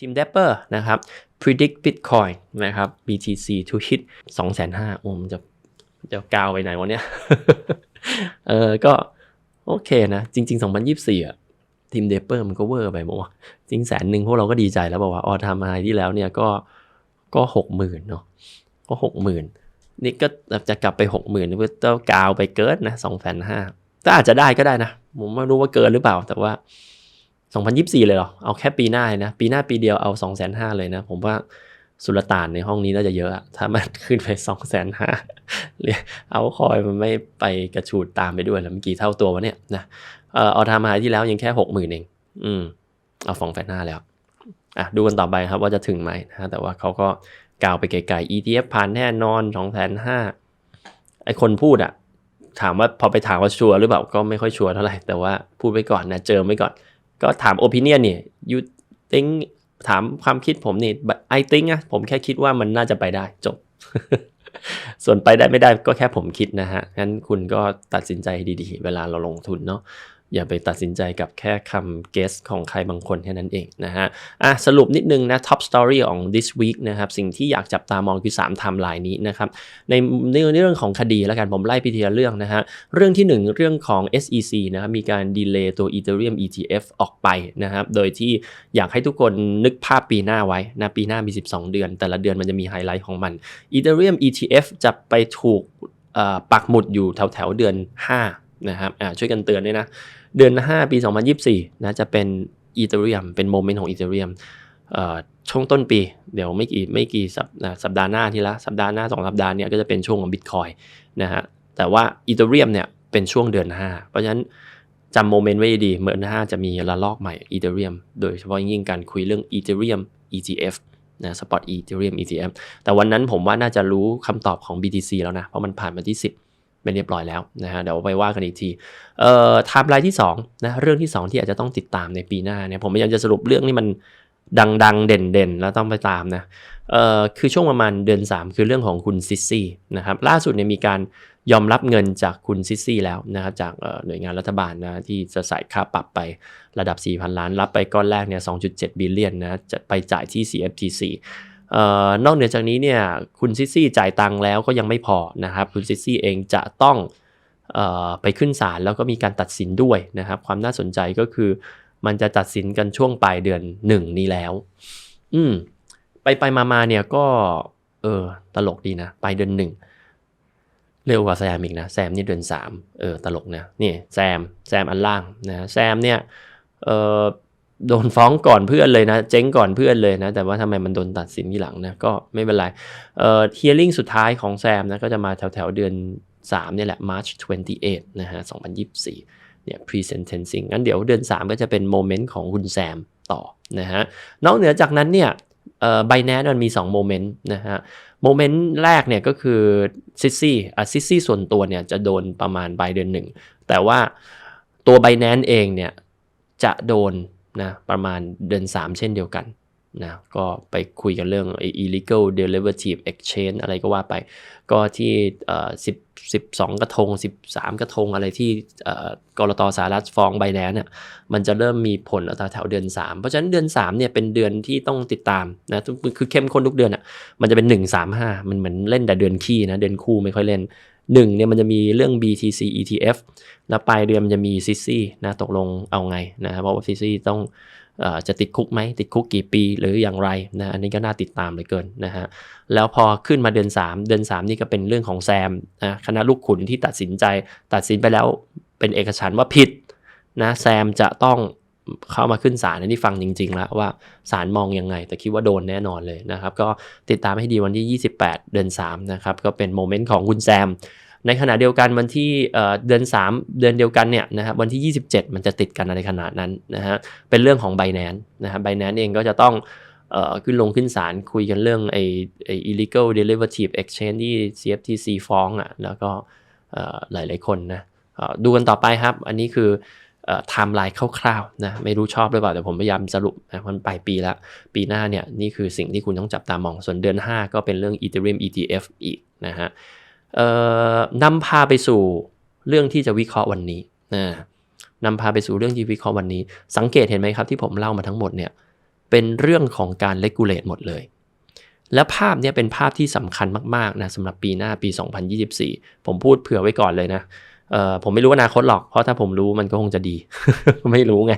ทีม Dapper นะครับ predict Bitcoin นะครับ BTC to hit 2 5 0 0 0โอ้มันจะจะกาวไปไหนวะเนี่ยเออก็โอเคนะ จริง ๆ 2024อะทีมเดปเปอร์มันก็เวอร์ไปมั้งจริงแสนหนึ่งพวกเราก็ดีใจแล้วบอกว่าออทำอะไรที่แล้วเนี่ยก็ก็หกหมื่นเนาะก็หกหมื่นนี่ก็จะกลับไปหกหมื่นเพื่อเจ้ากาวไปเกินนะสองแสนห้าถ้าอาจจะได้ก็ได้นะ ผมไม่รู้ว่าเกินหรือเปล่า แต่ว่า 2024 เลยเหรอ เอาแค่ปีหน้านะ ปีหน้าปีเดียวเอา 2 5 0 0 0เลยนะ ผมว่าสุลต่านในห้องนี้น่าจะเยอะถ้ามันขึ้นไป 2 5 0 0 0เรียเอาคอยมันไม่ไปกระชูดตามไปด้วยแล้วเมื่อกี้เท่าตัววะเนี่ยนะเออเอาทำมาที่แล้วยังแค่หกหมื่นเอง อืม เอาฟองแฟนหน้าแล้ว อะดูกันต่อไปครับว่าจะถึงไหมนะแต่ว่าเขาก็กล่าวไปไกลๆ ETF ผ่านแน่นอนสองแสนห้าไอคนพูดอะถามว่าพอไปถามว่าชัวร์หรือเปล่าก็ไม่ค่อยชัวร์เท่าไหร่แต่ว่าพูดไปก่อนนะเจอไว้ก่อน ก็ถามโอปิเนียนเนี่ยยูติงถามความคิดผมนี่ไอติ้งอะผมแค่คิดว่ามันน่าจะไปได้จบ ส่วนไปได้ไม่ได้ก็แค่ผมคิดนะฮะงั้นคุณก็ตัดสินใจดีๆ เวลาเราลงทุนเนาะ อย่าไปตัดสินใจกับแค่คำเกสของใครบางคนแค่นั้นเองนะฮะอะสรุปนิดนึงนะ top story ของ this week นะครับ สิ่งที่อยากจับตามองคือ3ไทม์ไลน์นี้นะครับ ในในเรื่องของคดีแล้วกันผมไล่ไปทีละเรื่องนะฮะ เรื่องที่ 1 เรื่องของ SEC นะครับมีการดีเลย์ตัว Ethereum ETF ออกไปนะครับ โดยที่อยากให้ทุกคนนึกภาพปีหน้าไว้นะปีหน้ามี 12 เดือน แต่ละเดือนมันจะมีไฮไลท์ของมัน Ethereum ETF จะไปถูกปักหมุดอยู่แถวแถวเดือน 5 นะครับช่วยกันเตือนด้วยนะ เดือน 5 ปี 2024นะจะเป็นอีเทเรียมเป็นโมเมนต์ของอีเทเรียมช่วงต้นปี เดี๋ยวไม่กี่ไม่กี่สัปสปดาห์หน้าทีละสัปดาห์หน้าสองสัปดาห์เนี้ยก็จะเป็นช่วงของบิตคอยนะฮะแต่ว่าอีเทเรียมเนี่ยเป็นช่วงเดือน 5 เพราะฉะนั้นจำโมเมนต์ไว้ดีเมื่อหน้าจะมีระลอกใหม่อีเทเรียมโดยเฉพาะยิ่งการคุยเรื่องอีเทเรียม ETF นะสปอตอีเทเรียม ETF แต่วันนั้นผมว่าน่าจะรู้คำตอบของ BTC แล้วนะ เพราะมันผ่านมาที่ 10 เป็นเรียบร้อยแล้วนะฮะเดี๋ยวไปว่ากันอีกทีเอ่อไทม์ไลน์ที่2นะเรื่องที่ 2 ที่อาจจะต้องติดตามในปีหน้าเนี่ยผมพยายามจะสรุปเรื่องที่มันดังๆ เด่นๆ แล้วต้องไปตามนะเอ่อคือช่วงประมาณเดือน 3 คือเรื่องของคุณซิสซี่นะครับล่าสุดเนี่ยมีการยอมรับเงินจากคุณซิสซี่แล้วนะครับจากหน่วยงานรัฐบาลนะที่จะใส่ค่าปรับไประดับ 4,000 ล้าน รับไปก้อนแรกเนี่ย2.7 บิลเลียนนะจะไปจ่ายที่ CFTC นอกเหนือจากนี้เนี่ยคุณซิซี่จ่ายตังค์แล้วก็ยังไม่พอนะครับคุณซิซี่เองจะต้องออไปขึ้นศาลแล้วก็มีการตัดสินด้วยนะครับ ความน่าสนใจก็คือมันจะตัดสินกันช่วงปลายเดือนหนึ่งนี้แล้ว อืมไปไปมามาเนี่ยก็ เออ ตลกดีนะปลายเดือนหนึ่งเร็วกว่าแซมอีกนะแซมนี่เดือนสามเออตลกนะนี่แซมแซมอันล่างนะแซมเนี่ยเออ โดนฟ้องก่อนเพื่อนเลยนะ เจ๊งก่อนเพื่อนเลยนะ แต่ว่าทำไมมันโดนตัดสินที่หลังนะ ก็ไม่เป็นไร เอ่อเฮียริ่งสุดท้ายของแซมนะ ก็จะมาแถวแถวเดือน3เนี่ยแหละ March 28 นะฮะ 2024 เนี่ย pre sentencing งั้นเดี๋ยวเดือน 3 ก็จะเป็นโมเมนต์ของคุณแซมต่อนะฮะ นอกเหนือจากนั้นเนี่ยเอ่อไบแนนมันมี2โมเมนต์นะฮะ โมเมนต์แรกเนี่ยก็คือซิซี่อะซิซี่ส่วนตัวเนี่ยจะโดนประมาณปลายเดือนหนึ่ง แต่ว่าตัวไบแนนเองเนี่ยจะโดน นะประมาณเดือน 3 เช่นเดียวกันนะก็ไปคุยกันเรื่อง illegal derivative exchange อะไรก็ว่าไป ก็ที่สิ บสิบสองกระทง 13 กระทงอะไรที่กรตสหรัฐฟ้องไบแนนเนี่ยมันจะเริ่มมีผลตั้งแต่แถวเดือน 3 เพราะฉะนั้นเดือน3เนี่ยเป็นเดือนที่ต้องติดตามนะคือเข้มข้นทุกเดือนอะมันจะเป็น 1 3 5 มันเหมือนเล่นแต่เดือนขี้นะเดือนคู่ไม่ค่อยเล่นหนึ่งเนี่ยมันจะมีเรื่อง BTC ETF แล้วปลายเดือนมันจะมีซิซี่นะตกลงเอาไงนะเพราะว่าซิซี่ต้อง จะติดคุกไหมติดคุกกี่ปีหรืออย่างไรนะอันนี้ก็น่าติดตามเลยเกินนะฮะแล้วพอขึ้นมาเดือน 3 เดือน 3 นี่ก็เป็นเรื่องของแซมนะคณะลูกขุนที่ตัดสินใจตัดสินไปแล้วเป็นเอกฉันว่าผิดนะแซมจะต้องเข้ามาขึ้นศาลนี่ฟังจริงๆ แล้วว่าศาลมองยังไง แต่คิดว่าโดนแน่นอนเลยนะครับ ก็ติดตามให้ดีวันที่ 28 เดือน 3 นะครับ ก็เป็นโมเมนต์ของคุณแซม ในขณะเดียวกันวันที่เดือน 3 เดือนเดียวกันเนี่ยนะครับวันที่ 27 มันจะติดกันในขนาดนั้นนะฮะเป็นเรื่องของ b บแนนนะครับไบแนนเองก็จะต้องขึ้นลงขึ้นศาลคุยกันเรื่องไอ้ไอ้ illegal derivative exchange ที่ CFTC ฟ้องอะแล้วก็หลายหลายคนนะดูกันต่อไปครับ อันนี้คือไทม์ไลน์คร่าวๆนะไม่รู้ชอบหรือเปล่าแต่ผมพยายามสรุปนะมันปลายปีแล้วปีหน้าเนี่ยนี่คือสิ่งที่คุณต้องจับตามองส่วนเดือน 5 ก็เป็นเรื่อง Ethereum ETF อีกนะฮะ นำพาไปสู่เรื่องที่จะวิเคราะห์วันนี้นะนำพาไปสู่เรื่องที่วิเคราะห์วันนี้ สังเกตเห็นไหมครับที่ผมเล่ามาทั้งหมดเนี่ยเป็นเรื่องของการเลกูเลตหมดเลย และภาพเนี้ยเป็นภาพที่สำคัญมากๆนะสำหรับปีหน้าปี 2024 ผมพูดเผื่อไว้ก่อนเลยนะผมไม่รู้อนาคตหรอก เพราะถ้าผมรู้มันก็คงจะดี ไม่รู้ไง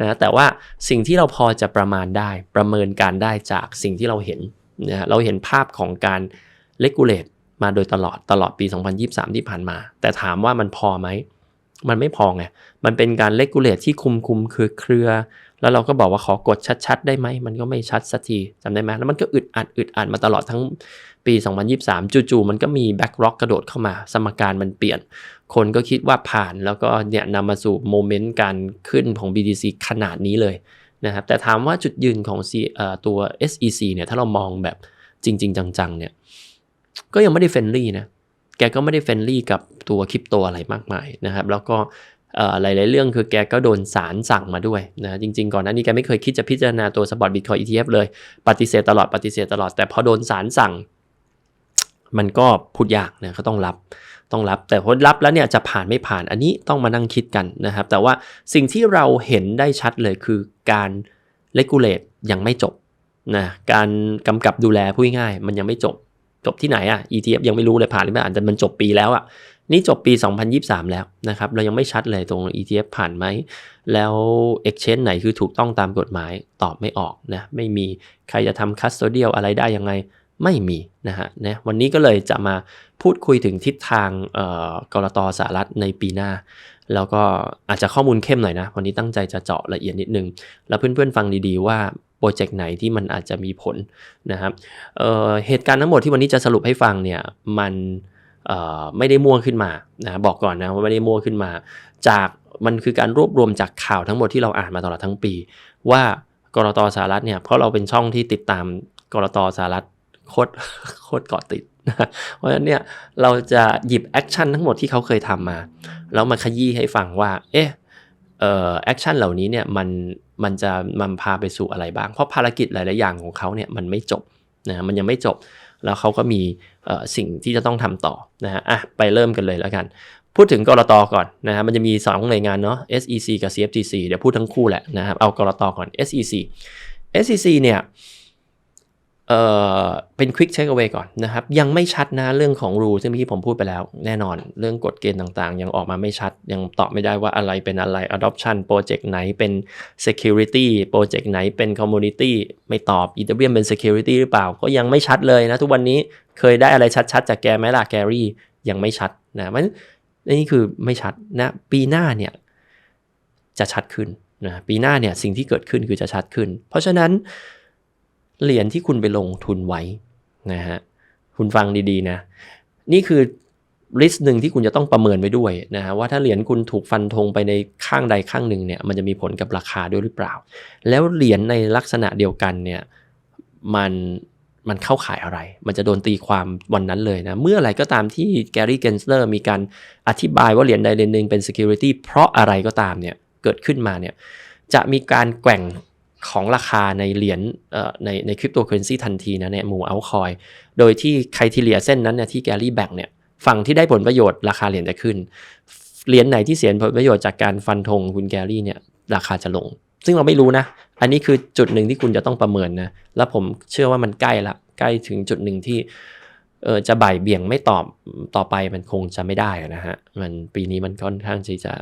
นะแต่ว่าสิ่งที่เราพอจะประมาณได้ประเมินการได้จากสิ่งที่เราเห็นนะเราเห็นภาพของการเลกูเลต มาโดยตลอดตลอดปี 2023 ที่ผ่านมา แต่ถามว่ามันพอไหม มันไม่พอไง มันเป็นการเลกูเลตที่คุมคุมคือเครือ แล้วเราก็บอกว่าขอกดชัดๆ ได้ไหม มันก็ไม่ชัดสักทีจำได้ไหมแล้วมันก็อึดอัดอึดอัดมาตลอดทั้งปี 2023 จู่ๆมันก็มีแบ็กร็อกกระโดดเข้ามา สมการมันเปลี่ยน คนก็คิดว่าผ่านแล้วก็เนี่ยนำมาสู่โมเมนต์การขึ้นของ BTC ขนาดนี้เลยนะครับแต่ถามว่าจุดยืนของ C อตัว SEC เนี่ยถ้าเรามองแบบจริง ๆ จังๆเนี่ย ก็ยังไม่ได้เฟรนลี่นะ แกก็ไม่ได้เฟรนลี่กับตัวคริปโตอะไรมากมายนะครับ แล้วก็หลาย ๆ เรื่องคือแกก็โดนสารสั่งมาด้วยนะจริง ๆ ก่อนหน้านี้แกไม่เคยคิดจะพิจารณาตัวสปอร์ตบิตคอย ETF เเลย ปฏิเสธตลอดปฏิเสธตลอดแต่พอโดนสารสั่ง มันก็พูดยากนะก็ต้องรับต้องรับ แต่พอรับแล้วเนี่ยจะผ่านไม่ผ่านอันนี้ต้องมานั่งคิดกันนะครับ แต่ว่าสิ่งที่เราเห็นได้ชัดเลยคือการเลกูเลตยังไม่จบนะการกำกับดูแลพูดง่ายมันยังไม่จบ จบที่ไหนอะ ETF ยังไม่รู้เลยผ่านหรือไม่ผ่านแต่มันจบปีแล้วอะนี่จบปี 2023 แล้วนะครับ เรายังไม่ชัดเลยตรง ETF ผ่านไหม แล้ว Exchange ไหนคือถูกต้องตามกฎหมายตอบไม่ออกนะ ไม่มีใครจะทำ custodial อะไรได้ยังไงไม่มีนะฮะนะวันนี้ก็เลยจะมาพูดคุยถึงทิศทางกรตสหรัฐในปีหน้า แล้วก็อาจจะข้อมูลเข้มหน่อยนะ วันนี้ตั้งใจจะเจาะละเอียดนิดนึง แล้วเพื่อนๆฟังดีๆว่า รเจกต์ไหนที่มันอาจจะมีผลนะครับเเหตุการณ์ทั้งหมดที่วันนี้จะสรุปให้ฟังเนี่ยมันไม่ได้มั่วขึ้นมานะบอกก่อนนะว่าไม่ได้มั่วขึ้นมา จากมันคือการรวบรวมจากข่าวทั้งหมดที่เราอ่านมาตลอดทั้งปี ว่ากรตสหรัฐเนี่ยเพราะเราเป็นช่องที่ติดตามกรตสหรัฐโคตรโคตรเกาะติดนะเพราะฉะนั้นเนี่ยเราจะหยิบแอคชั่นทั้งหมดที่เขาเคยทำมาแล้วมาขยี้ให้ฟังว่า เอ๊ะ แอคชั่นเหล่านี้เนี่ยมันมันจะมันพาไปสู่อะไรบ้าง เพราะภารกิจหลาย ๆ อย่างของเขาเนี่ยมันไม่จบนะมันยังไม่จบ แล้วเขาก็มีสิ่งที่จะต้องทำต่อนะฮะอะไปเริ่มกันเลยแล้วกัน พูดถึงกรตก่อนนะฮะมันจะมี2หน่วยงานเนาะ SEC กับ CFTC เดี๋ยวพูดทั้งคู่แหละนะครับเอากรตก่อน SEC SEC เนี่ย เอ่อเป็น quick take away ก่อนนะครับ ยังไม่ชัดนะเรื่องของ rule ซึ่งเมื่อกี้ผมพูดไปแล้ว แน่นอนเรื่องกฎเกณฑ์ต่างๆ ยังออกมาไม่ชัด ยังตอบไม่ได้ว่าอะไรเป็นอะไร adoption โปรเจกต์ไหนเป็น security โปรเจกต์ไหนเป็น community ไม่ตอบ Ethereum เป็น security หรือเปล่า ก็ยังไม่ชัดเลยนะ ทุกวันนี้เคยได้อะไรชัดๆ จากแกไหมล่ะแกรี่ยังไม่ชัดนะมันนี่คือไม่ชัดนะปีหน้าเนี่ยจะชัดขึ้นนะปีหน้าเนี่ยสิ่งที่เกิดขึ้นคือจะชัดขึ้น เพราะฉะนั้น เหรียญที่คุณไปลงทุนไว้นะฮะคุณฟังดีๆนะ นี่คือลิสต์หนึ่งที่คุณจะต้องประเมินไว้ด้วยนะฮะว่าถ้าเหรียญคุณถูกฟันธงไปในข้างใดข้างหนึ่งเนี่ยมันจะมีผลกับราคาด้วยหรือเปล่า แล้วเหรียญในลักษณะเดียวกันเนี่ยมันมันเข้าขายอะไร มันจะโดนตีความวันนั้นเลยนะ เมื่อไรก็ตามที่แกรี่เกนสเลอร์มีการอธิบายว่าเหรียญใดเหรียญหนึ่งเป็น security เพราะอะไรก็ตามเนี่ยเกิดขึ้นมาเนี่ยจะมีการแกว่ง ของราคาในเหรียญในในคริปโตเคอเรนซีทันทีนะในหมู่เอาคอย โดยที่ใครทีเลียเส้นนั้นเนี่ยที่แกรี่แบ่งเนี่ยฝั่งที่ได้ผลประโยชน์ราคาเหรียญจะขึ้น เหรียญไหนที่เสียผลประโยชน์จากการฟันธงคุณแกรี่เนี่ยราคาจะลง ซึ่งเราไม่รู้นะ อันนี้คือจุดหนึ่งที่คุณจะต้องประเมินนะ แล้วผมเชื่อว่ามันใกล้ละ ใกล้ถึงจุดหนึ่งที่เออจะบ่ายเบี่ยงไม่ตอบต่อไปมันคงจะไม่ได้นะฮะ มันปีนี้มันค่อนข้างที่จะ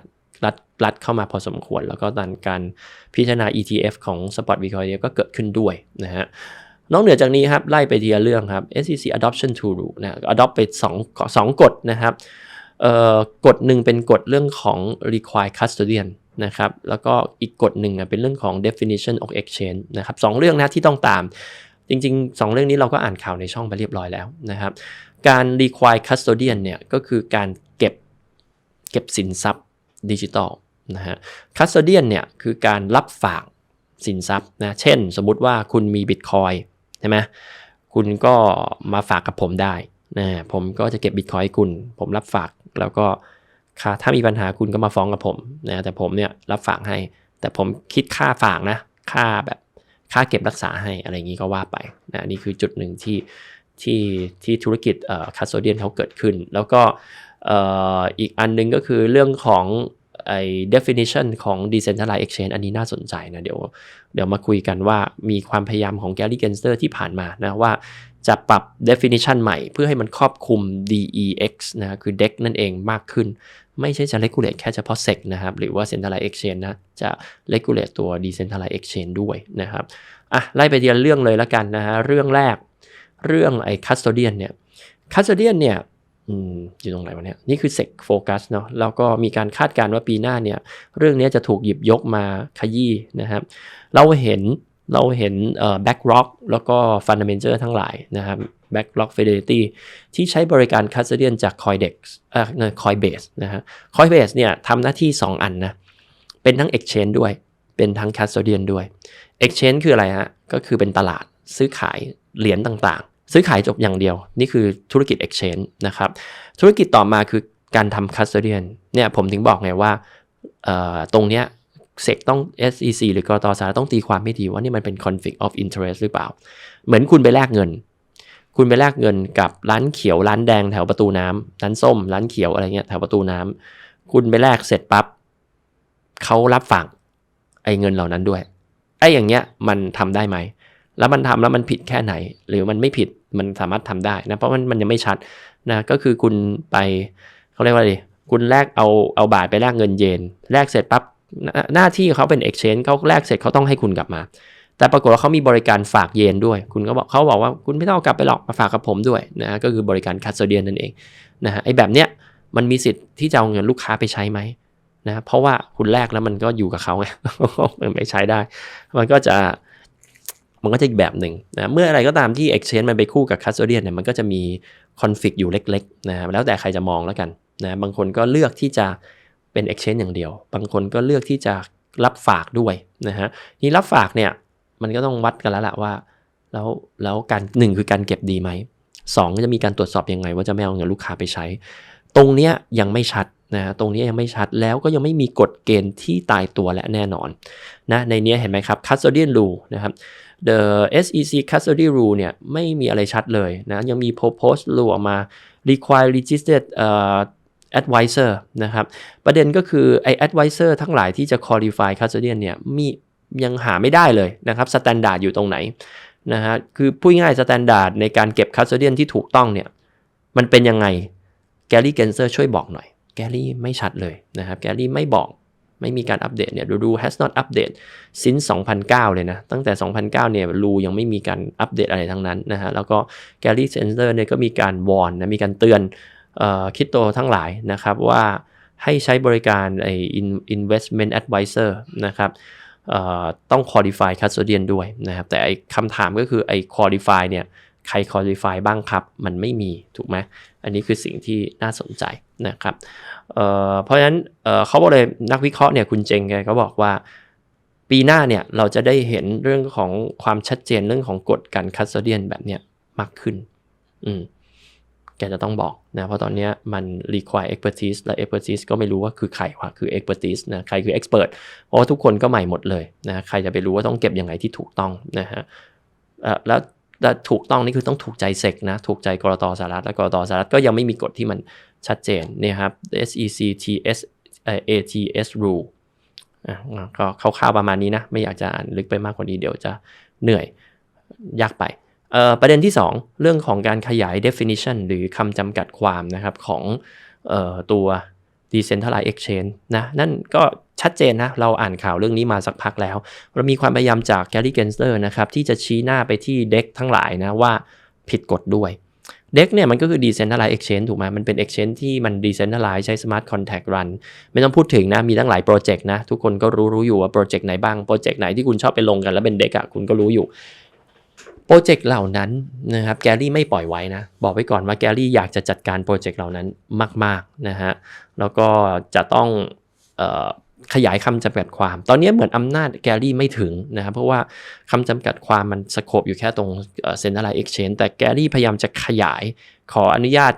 รัดรัดเข้ามาพอสมควร แล้วก็ดันการพิจารณา ETF ของ Spot Bitcoin ก็เกิดขึ้นด้วยนะฮะนอกเหนือจากนี้ครับไล่ไปทีละเรื่องครับ SEC Adoption Tool นะ adopt ไป2 2กฎนะครับเอ่อกฎหนึ่งเป็นกฎเรื่องของ require custodian นะครับ แล้วก็อีกกฎหนึ่งเป็นเรื่องของ definition of exchange นะครับสเรื่องนะที่ต้องตาม จริง ๆ 2 เรื่องนี้เราก็อ่านข่าวในช่องไปเรียบร้อยแล้วนะครับ การ require custodian เนี่ยก็คือการเก็บเก็บสินทรัพย์ ดิจิตอลนะฮะคัสเดียนเนี่ยคือการรับฝากสินทรัพย์นะ เช่น สมมุติว่าคุณมีบิตคอยใช่ไหมคุณก็มาฝากกับผมได้นะผมก็จะเก็บบิตคอยคุณ ผมรับฝากแล้วก็ถ้ามีปัญหาคุณก็มาฟ้องกับผมนะแต่ผมเนี่ยรับฝากให้ แต่ผมคิดค่าฝากนะ ค่าแบบค่าเก็บรักษาให้อะไรอย่างนี้ก็ว่าไปนะนี่คือจุดหนึ่งที่ที่ที่ธุรกิจเอ่อคัสโซเดียนเขาเกิดขึ้น แล้วก็ อีกอันนึงก็คือเรื่องของไอ้ definition ของ decentralized exchange อันนี้น่าสนใจนะเดี๋ยวเดี๋ยวมาคุยกันว่ามีความพยายามของ Gary Gensler ที่ผ่านมานะว่าจะปรับ definition ใหม่เพื่อให้มันครอบคลุม DEX นะคือ DEX นั่นเองมากขึ้น ไม่ใช่จะ regulate แค่เฉพาะ SEC นะครับ หรือว่า centralized exchange นะ จะ regulate ตัว decentralized exchange ด้วยนะครับอะไล่ไปทีละเรื่องเลยล้วกันนะฮะเรื่องแรกเรื่องไอ้ custodian เนี่ย custodian เนี่ย อืมอยู่ตรงไหนวะเนี่ยนี่คือ SEC focus เนาะแล้วก็มีการคาดการณ์ว่าปีหน้าเนี่ย เรื่องนี้จะถูกหยิบยกมาขยี้นะครับเราเห็นเราเห็นเอ่อ BlackRock แล้วก็ Fundamental ทั้งหลายนะครับ BlackRock Fidelity ที่ใช้บริการ custodian จาก Coindex เอ่อ Coinbase นะฮะ Coinbase เนี่ยทำหน้าที่ 2 อันนะเป็นทั้ง exchange ด้วย เป็นทั้ง custodian ด้วย exchange คืออะไรฮะก็คือเป็นตลาดซื้อขายเหรียญต่าง ซื้อขายจบอย่างเดียว นี่คือธุรกิจ exchange นะครับ ธุรกิจต่อมาคือการทำ custodian เนี่ยผมถึงบอกไงว่าตรงเนี้ยเซกต้อง SEC หรือกรตสารต้องตีความไม่ดีว่านี่มันเป็น conflict of interest หรือเปล่า เหมือนคุณไปแลกเงิน คุณไปแลกเงินกับร้านเขียวร้านแดงแถวประตูน้ำร้านส้ม ร้านเขียวอะไรเงี้ยแถวประตูน้ำคุณไปแลกเสร็จปั๊บเขารับฝากไอ้เงินเหล่านั้นด้วยไอ้อย่างเงี้ยมันทำได้ไหมแล้วมันทำแล้วมันผิดแค่ไหน หรือมันไม่ผิด มันสามารถทำได้นะเพราะมันมันยังไม่ชัดนะก็คือคุณไปเขาเรียกว่าอะไรคุณแลกเอาเอาบาทไปแลกเงินเยนแลกเสร็จปั๊บหน้าที่เขาเป็น exchange เขาแลกเสร็จเขาต้องให้คุณกลับมา แต่ปรากฏว่าเขามีบริการฝากเยนด้วย คุณก็บอกเขาบอกว่าคุณไม่ต้องกลับไปหรอกมาฝากกับผมด้วยนะก็คือบริการคัสโซเดียนนั่นเองนะฮะไอ้แบบเนี้ยมันมีสิทธิ์ที่จะเอาเงินลูกค้าไปใช้ไหมนะเพราะว่าคุณแลกแล้วมันก็อยู่กับเขาไงมันไม่ใช้ได้ มันก็จะ มันก็จะอีกแบบหนึ่งนะเมื่ออะไรก็ตามที่ exchange มันไปคู่กับ custodian เนี่ยมันก็จะมี conflict อยู่เล็กๆนะแล้วแต่ใครจะมองแล้วกันนะบางคนก็เลือกที่จะเป็น exchange อย่างเดียว บางคนก็เลือกที่จะรับฝากด้วยนะฮะนี่รับฝากเนี่ยมันก็ต้องวัดกันแล้วแหละว่าแล้วแล้วการหนึ่งคือการเก็บดีไหมสองจะมีการตรวจสอบยังไง ว่าจะไม่เอาเงินลูกค้าไปใช้ ตรงเนี้ยยังไม่ชัดนะตรงนี้ยังไม่ชัดแล้วก็ยังไม่มีกฎเกณฑ์ที่ตายตัวและแน่นอนนะในนี้เห็นไหมครับ custodian rule นะครับ the SEC custody rule เนี่ยไม่มีอะไรชัดเลยนะยังมี proposed rule ออกมา require registered uh, advisor นะครับ ประเด็นก็คือไอ้ advisor ทั้งหลายที่จะ qualify custodian เนี่ยมียังหาไม่ได้เลยนะครับ standard อยู่ตรงไหนนะฮะคือพูดง่าย standard ในการเก็บ custodian ที่ถูกต้องเนี่ยมันเป็นยังไงแกลลี่เกนเซอร์ช่วยบอกหน่อยแกลลี่ไม่ชัดเลยนะครับแกลลี่ไม่บอก ไม่มีการอัปเดตเนี่ยดูดู has not update since 2009 เลยนะ ตั้งแต่ 2009 เนี่ยรูยังไม่มีการอัปเดตอะไรทั้งนั้นนะฮะ แล้วก็ Gary Gensler เนี่ยก็มีการวอนนะ มีการเตือนคริปโตทั้งหลายนะครับว่าให้ใช้บริการไอ้ investment advisor นะครับต้อง qualify custodian ด้วยนะครับ แต่ไอ้คำถามก็คือไอ้ qualify เนี่ย ใคร qualify บ้างครับ มันไม่มีถูกไหมอันนี้คือสิ่งที่น่าสนใจนะครับเเพราะฉะนั้นเเขาบอกเลยนักวิเคราะห์เนี่ยคุณเจงแกก็บอกว่า ปีหน้าเนี่ยเราจะได้เห็นเรื่องของความชัดเจนเรื่องของกฎการคัสเตียนแบบเนี้ยมากขึ้น อืมแกจะต้องบอกนะเพราะตอนนี้มัน require expertise และ expertise ก็ไม่รู้ว่าคือใครวะคือ expertise นะใครคือ expert เพราะว่าทุกคนก็ใหม่หมดเลยนะใครจะไปรู้ว่าต้องเก็บยังไงที่ถูกต้องนะฮะแล้ว ถูกต้องนี่คือต้องถูกใจเซกนะ ถูกใจกรตสหรัฐและกรตสหรัฐก็ยังไม่มีกฎที่มันชัดเจนนี่ครับ SEC TS ATS rule ก็คร่าวๆประมาณนี้นะ ไม่อยากจะอ่านลึกไปมากกว่านี้เดี๋ยวจะเหนื่อยยากไป ประเด็นที่ 2 เรื่องของการขยาย definition หรือคำจำกัดความนะครับของอตัว decentralized exchange นะ นั่นก็ ชัดเจนนะ เราอ่านข่าวเรื่องนี้มาสักพักแล้ว เรามีความพยายามจาก Gary Gensler นะครับ ที่จะชี้หน้าไปที่เด็กทั้งหลายนะว่าผิดกฎด้วยเด็กเนี่ยมันก็คือ decentralized exchange ถูกไหมมันเป็น exchange ที่มัน decentralized ใช้ smart contract run ไม่ต้องพูดถึงนะ มีตั้งหลายโปรเจกต์นะ ทุกคนก็รู้รู้อยู่ว่าโปรเจกต์ไหนบ้าง โปรเจกต์ไหนที่คุณชอบไปลงกันแล้วเป็นเด็กอะ่ะคุณก็รู้อยู่ โปรเจกต์เหล่านั้นนะครับ แกลี่ไม่ปล่อยไว้นะ บอกไว้ก่อนว่าแกลี่อยากจะจัดการโปรเจกต์เหล่านั้นมาก ๆ นะฮะ แล้วก็จะต้อง ขยายคำจำกัดความ ตอนนี้เหมือนอำนาจแกลี่ไม่ถึงนะครับเพราะว่าคำจำกัดความมันสโคบอยู่แค่ตรงเซ็นทรัลไลน์เอ็กชแนนแต่แกลี่พยายามจะขยาย ขออนุญาต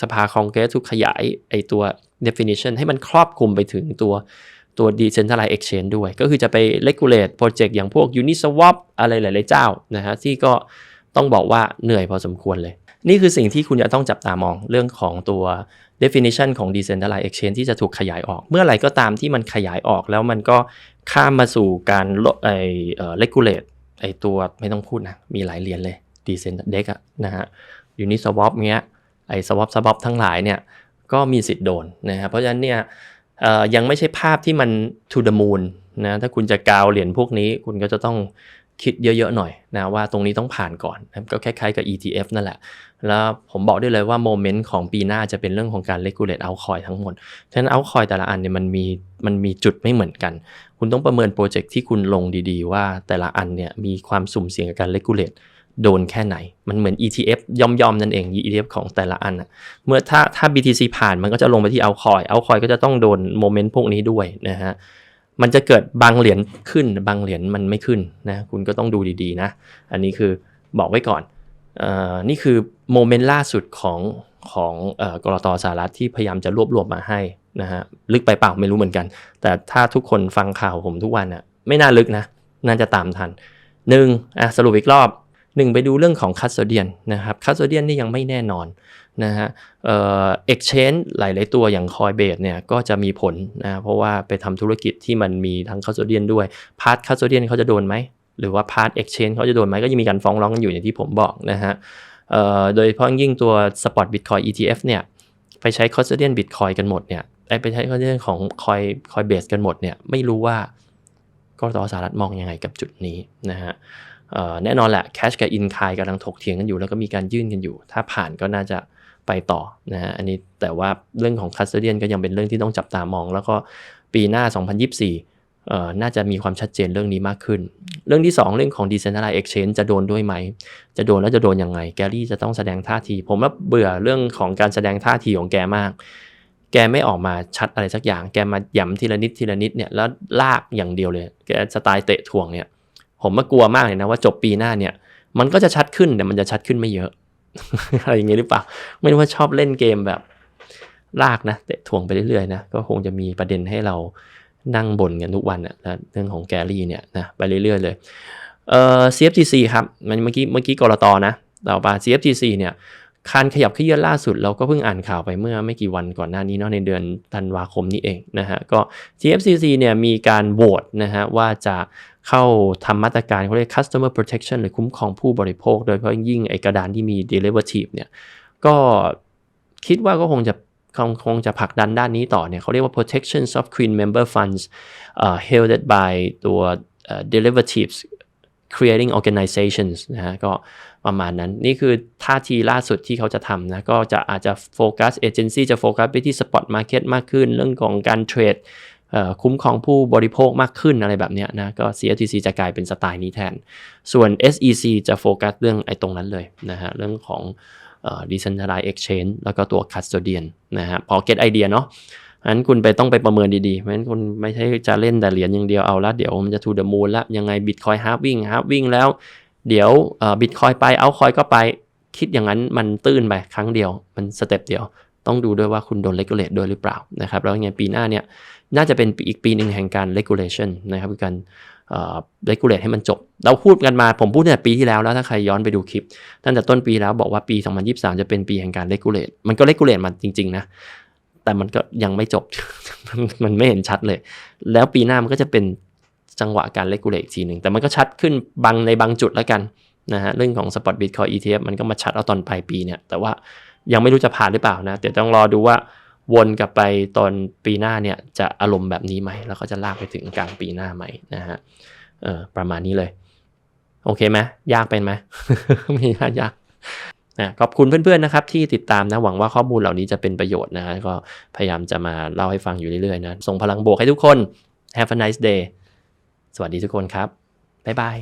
สภาคองเกรสทุกขยายไอตัว definition ให้มันครอบคลุมไปถึงตัวตัว decentralized exchange ด้วย ก็คือจะไป regulate project อย่างพวก Uniswap อะไรหลาย ๆ เจ้านะฮะที่ก็ต้องบอกว่าเหนื่อยพอสมควรเลย นี่คือสิ่งที่คุณจะต้องจับตามองเรื่องของตัว definition ของ decentralized exchange ที่จะถูกขยายออก เมื่อไหร่ก็ตามที่มันขยายออกแล้วมันก็ข้ามมาสู่การลดไอเอ่อ regulate ไอตัวไม่ต้องพูดนะ มีหลายเหรียญเลย decent dex นะฮะ uniswap เงี้ยไอ swap swap ทั้งหลายเนี่ยก็มีสิทธิ์โดนนะครับเพราะฉะนั้นเนี่ยยังไม่ใช่ภาพที่มัน to the moon นะถ้าคุณจะกาวเหรียญพวกนี้คุณก็จะต้อง คิดเยอะๆหน่อยนะว่าตรงนี้ต้องผ่านก่อนนะก็คล้ายๆกับ ETF นั่นแหละ แล้วผมบอกได้เลยว่าโมเมนต์ของปีหน้าจะเป็นเรื่องของการ regulate out coin ทั้งหมด ฉะนั้น out coin แต่ละอันเนี่ยมันมีมันมีจุดไม่เหมือนกัน คุณต้องประเมินโปรเจกต์ที่คุณลงดีๆ ว่าแต่ละอันเนี่ยมีความสุ่มเสี่ยงกับการ regulate โดนแค่ไหน มันเหมือน ETF ย่อมๆนั่นเอง ETF ของแต่ละอันอะเมื่อถ้าถ้า BTC ผ่านมันก็จะลงไปที่ out coin out coin ก็จะต้องโดนโมเมนต์พวกนี้ด้วยนะฮะ มันจะเกิดบางเหรียญขึ้นบางเหรียญมันไม่ขึ้นนะคุณก็ต้องดูดีๆนะ อันนี้คือบอกไว้ก่อนเออนี่คือโมเมนต์ล่าสุดของของออกรตสหรัฐที่พยายามจะรวบรวมมาให้นะฮะลึกไปเปล่าไม่รู้เหมือนกัน แต่ถ้าทุกคนฟังข่าวผมทุกวันอะไม่น่าลึกนะ น่าจะตามทันหนึ่งอะสรุปอีกรอบ หนึ่งไปดูเรื่องของคัสโ o เดียนนะครับคัสโ o เดียนนี่ยังไม่แน่นอนนะฮะเอ่อ exchange หลาย ๆ ตัวอย่าง Coinbase เนี่ยก็จะมีผลนะเพราะว่าไปทำธุรกิจที่มันมีทั้งคัสโ o เดียนด้วยพาร์ทคัสโ o เดียนเขาจะโดนไหม หรือว่าพาร์ท exchange เขาจะโดนไหมก็ยังมีการฟ้องร้องกันอยู่อย่างที่ผมบอกนะฮะโดยเฉพาะยิ่งตัว Spot Bitcoin ETF เนี่ยไปใช้ custodian Bitcoin กันหมดเนี่ยไปใช้ custodian ของ Coin Coinbase กันหมดเนี่ยไม่รู้ว่ากรตสหรัฐมองยังไงกับจุดนี้นะฮะ แน่นอนแหละ Cash กับ In Kind กำลังถกเถียงกันอยู่ แล้วก็มีการยื่นกันอยู่ ถ้าผ่านก็น่าจะไปต่อนะฮะอันนี้แต่ว่าเรื่องของ custodian ก็ยังเป็นเรื่องที่ต้องจับตามอง แล้วก็ปีหน้า 2024เอ่อน่าจะมีความชัดเจนเรื่องนี้มากขึ้น เรื่องที่ 2 เรื่องของ decentralized exchange จะโดนด้วยไหม จะโดนแล้วจะโดนยังไง แกรี่จะต้องแสดงท่าที ผมว่าเบื่อเรื่องของการแสดงท่าทีของแกมาก แกไม่ออกมาชัดอะไรสักอย่าง แกมาย้ำทีละนิดทีละนิดเนี่ยแล้วลากอย่างเดียวเลย แกสไตล์เตะถ่วงเนี่ย ผมมากลัวมากเลยนะว่าจบปีหน้าเนี่ย มันก็จะชัดขึ้นแต่มันจะชัดขึ้นไม่เยอะ อะไรอย่างเงี้ยหรือเปล่า ไม่รู้ว่าชอบเล่นเกมแบบลากนะเตะถ่วงไปเรื่อยๆนะก็คงจะมีประเด็นให้เรานั่งบ่นกันทุกวันอะนะเรื่องของแกรี่เนี่ยนะไปเรื่อยๆเลยเอ่อ CFTC ครับมันเมื่อกี้เมื่อกี้กรตนะต่อไป CFTC เนี่ยการขยับขยื่อนล่าสุดเราก็เพิ่งอ่านข่าวไปเมื่อไม่กี่วันก่อนหน้านี้เนาะในเดือนธันวาคมนี้เองนะฮะก็ CFTC เนี่ยมีการโหวตนะฮะว่าจะ เข้าทำมาตรการเขาเรียก customer protection หรือคุ้มครองผู้บริโภค โดยเฉพาะยิ่งไอกระดานที่มี derivative เนี่ยก็คิดว่าก็คงจะคงคงจะผลักดันด้านนี้ต่อเนี่ยเขาเรียกว่า protection of Queen member funds uh, held by ตัว uh, derivatives creating organizations นะฮะก็ประมาณนั้น นี่คือท่าทีล่าสุดที่เขาจะทำนะ ก็จะอาจจะโฟกัสเอเจนซี่จะโฟกัสไปที่ spot market มากขึ้น เรื่องของการเทรด คุ้มครองผู้บริโภคมากขึ้นอะไรแบบเนี้ยนะก็ CFTC จะกลายเป็นสไตล์นี้แทน ส่วน SEC จะโฟกัสเรื่องไอ้ตรงนั้นเลยนะฮะเรื่องของเอ่อ decentralized exchange แล้วก็ตัว custodian นะฮะพอ get idea เนาะอันคุณไปต้องไปประเมินดีๆเพราะฉะนั้นคุณไม่ใช่จะเล่นแต่เหรียญอย่างเดียวเอาละเดี๋ยวมันจะ to the moon ละยังไง bitcoin halving halving แล้ว เดี๋ยวเอ่อ bitcoin ไปเอาคอยก็ไปคิดอย่างนั้นมันตื้นไปครั้งเดียวมันสเต็ปเดียว ต้องดูด้วยว่าคุณโดน regulate ด้วยหรือเปล่านะครับแล้วยังไงปีหน้าเนี่ยน่าจะเป็นอีกปีหนึ่งแห่งการ regulation นะครับคือการเอ่อ regulate ให้มันจบ เราพูดกันมาผมพูดตั้งแต่ปีที่แล้วแล้วถ้าใครย้อนไปดูคลิปตั้งแต่ต้นปีแล้วบอกว่าปี 2023 จะเป็นปีแห่งการ regulate มันก็ regulate มาจริง ๆ นะ แต่มันก็ยังไม่จบ มันไม่เห็นชัดเลย แล้วปีหน้ามันก็จะเป็นจังหวะการ regulate อีกทีหนึ่งแต่มันก็ชัดขึ้นบางในบางจุดแล้วกันนะฮะเรื่องของ spot bitcoin ETF มันก็มาชัดเอาตอนปลายปีเนี่ยแต่ว่า ยังไม่รู้จะผ่านหรือเปล่านะ เดี๋ยวต้องรอดูว่าวนกลับไปตอนปีหน้าเนี่ยจะอารมณ์แบบนี้ไหม แล้วก็จะลากไปถึงกลางปีหน้าไหมนะฮะเออประมาณนี้เลย โอเคไหมยากเป็นไหมไม่ยากยากนะขอบคุณเพื่อนๆนะครับที่ติดตามนะหวังว่าข้อมูลเหล่านี้จะเป็นประโยชน์นะก็พยายามจะมาเล่าให้ฟังอยู่เรื่อยๆนะส่งพลังบวกให้ทุกคน Have a nice day สวัสดีทุกคนครับ บ๊ายบาย